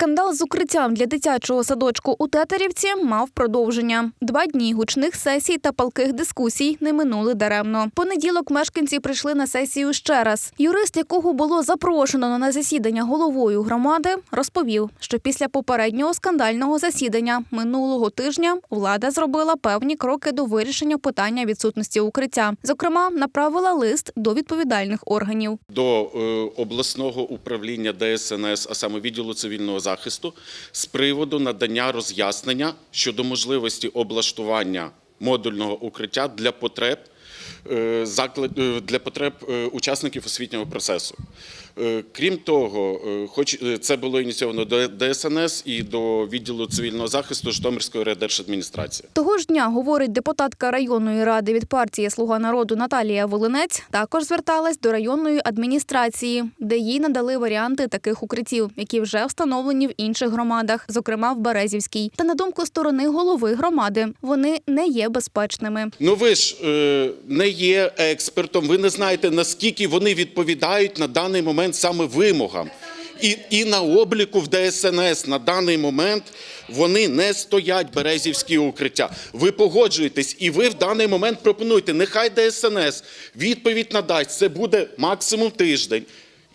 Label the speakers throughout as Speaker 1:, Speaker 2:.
Speaker 1: Скандал з укриттям для дитячого садочку у Тетерівці мав продовження. Два дні гучних сесій та палких дискусій не минули даремно. Понеділок мешканці прийшли на сесію ще раз. Юрист, якого було запрошено на засідання головою громади, розповів, що після попереднього скандального засідання минулого тижня влада зробила певні кроки до вирішення питання відсутності укриття. Зокрема, направила лист до відповідальних органів.
Speaker 2: до е, обласного управління ДСНС, а саме відділу цивільного захисту, з приводу надання роз'яснення щодо можливості облаштування модульного укриття для потреб е, е, для потреб е, учасників освітнього процесу. Е, Крім того, е, хоч е, це було ініційовано до ДСНС і до відділу цивільного захисту Житомирської райдержадміністрації.
Speaker 1: Того ж дня, говорить депутатка районної ради від партії Слуга народу Наталія Волинець, також зверталась до районної адміністрації, де їй надали варіанти таких укриттів, які вже встановлені в інших громадах, зокрема в Березівській. Та на думку сторони голови громади, вони не є безпечними.
Speaker 2: Ну ви ж не є експертом, ви не знаєте, наскільки вони відповідають на даний момент саме вимогам. І, і на обліку в ДСНС на даний момент вони не стоять березівські укриття. Ви погоджуєтесь, і ви в даний момент пропонуєте, нехай ДСНС відповідь надасть. Це буде максимум тиждень.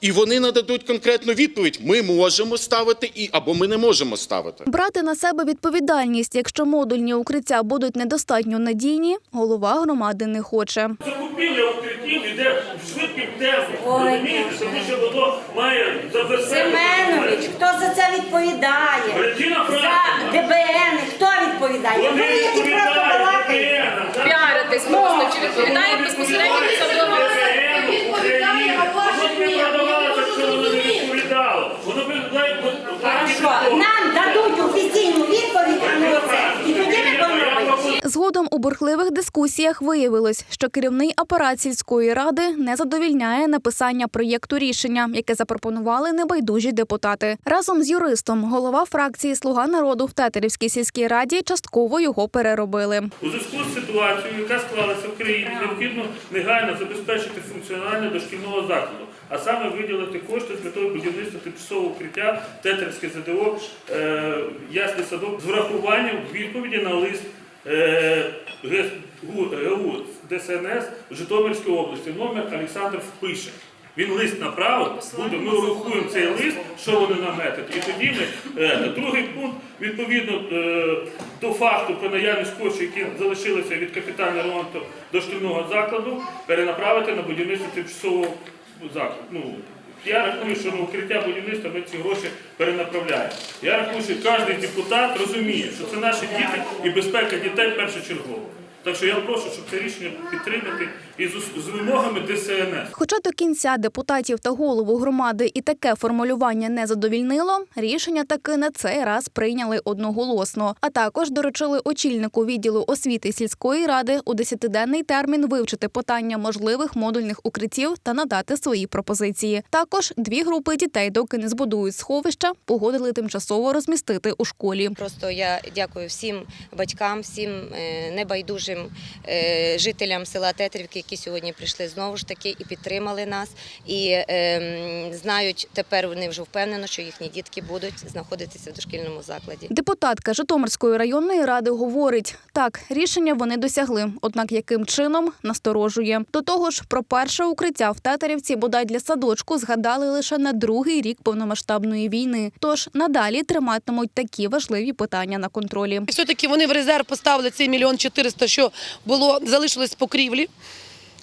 Speaker 2: І вони нададуть конкретну відповідь: ми можемо ставити і або ми не можемо ставити.
Speaker 1: Брати на себе відповідальність, якщо модульні укриття будуть недостатньо надійні, голова громади не хоче.
Speaker 3: Закупівля укриттів іде швидким темпом. Розумієте, тому що воно має забезпечити.
Speaker 4: Семенович, хто за це відповідає? За ДБН, хто відповідає? Ви які просто балакаєте.
Speaker 5: Піаритись просто, чи відповідає безпосередньо за вимогу.
Speaker 3: ДБН України. Воно б не продавалося, якщо воно не відповідало. Воно б навіть
Speaker 4: Хорошо, нам дадуть офіційну відповідь, а не оце. І тоді виконуємо.
Speaker 1: Згодом у бурхливих дискусіях виявилось, що керівний апарат сільської ради не задовільняє написання проєкту рішення, яке запропонували небайдужі депутати. Разом з юристом голова фракції Слуга народу в Тетерівській сільській раді частково його переробили.
Speaker 3: У зв'язку з ситуацією, яка склалася в країні, необхідно негайно забезпечити функціонування дошкільного закладу, а саме виділити кошти з метою будівництва тимчасового укриття Тетерське ЗДО е, Ясний садок з врахуванням відповіді на лист ГУ ГУ ДСНС Житомирської області. Номер Олександр впише. Він лист направив, буде, ми урахуємо цей лист, що вони наметять. І тоді ми, е, другий пункт, відповідно е, до факту про наявність коштів, які залишилися від капітального ремонту дошкільного закладу, перенаправити на будівництво тимчасового закладу. Я рахую, що на укриття будівництва ми ці гроші перенаправляємо. Я рахую, що кожен депутат розуміє, що це наші діти і безпека дітей першочергово. Так що я прошу, щоб це рішення підтримати і з, з вимогами ДСНС.
Speaker 1: Хоча до кінця депутатів та голову громади і таке формулювання не задовільнило, рішення таки на цей раз прийняли одноголосно. А також доручили очільнику відділу освіти сільської ради у десятиденний термін вивчити питання можливих модульних укриттів та надати свої пропозиції. Також дві групи дітей, доки не збудують сховища, погодили тимчасово розмістити у школі.
Speaker 6: Просто я дякую всім батькам, всім е, небайдужим е, жителям села Тетрівки, які сьогодні прийшли знову ж таки і підтримали нас. І ем, знають тепер вони вже впевнено, що їхні дітки будуть знаходитися в дошкільному закладі.
Speaker 1: Депутатка Житомирської районної ради говорить: так, рішення вони досягли, однак яким чином насторожує. До того ж, про перше укриття в Тетерівці бодай для садочку згадали лише на другий рік повномасштабної війни. Тож надалі триматимуть такі важливі питання на контролі.
Speaker 7: Все-таки вони в резерв поставили цей мільйон чотириста, що було залишилось покрівлі.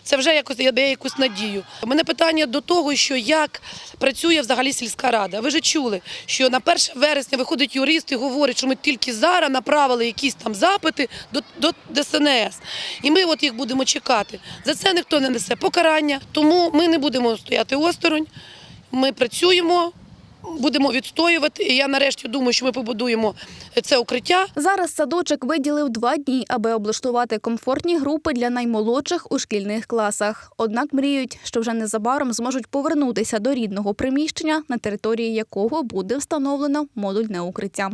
Speaker 7: Це вже якось дає якусь надію. У мене питання до того, що як працює взагалі сільська рада. Ви ж чули, що на 1 вересня виходить юрист і говорить, що ми тільки зараз направили якісь там запити до, до ДСНС. І ми от їх будемо чекати. За це ніхто не несе покарання, тому ми не будемо стояти осторонь. Ми працюємо, будемо відстоювати. І я нарешті думаю, що ми побудуємо це укриття.
Speaker 1: Зараз садочок виділив два дні, аби облаштувати комфортні групи для наймолодших у шкільних класах. Однак мріють, що вже незабаром зможуть повернутися до рідного приміщення, на території якого буде встановлено модульне укриття.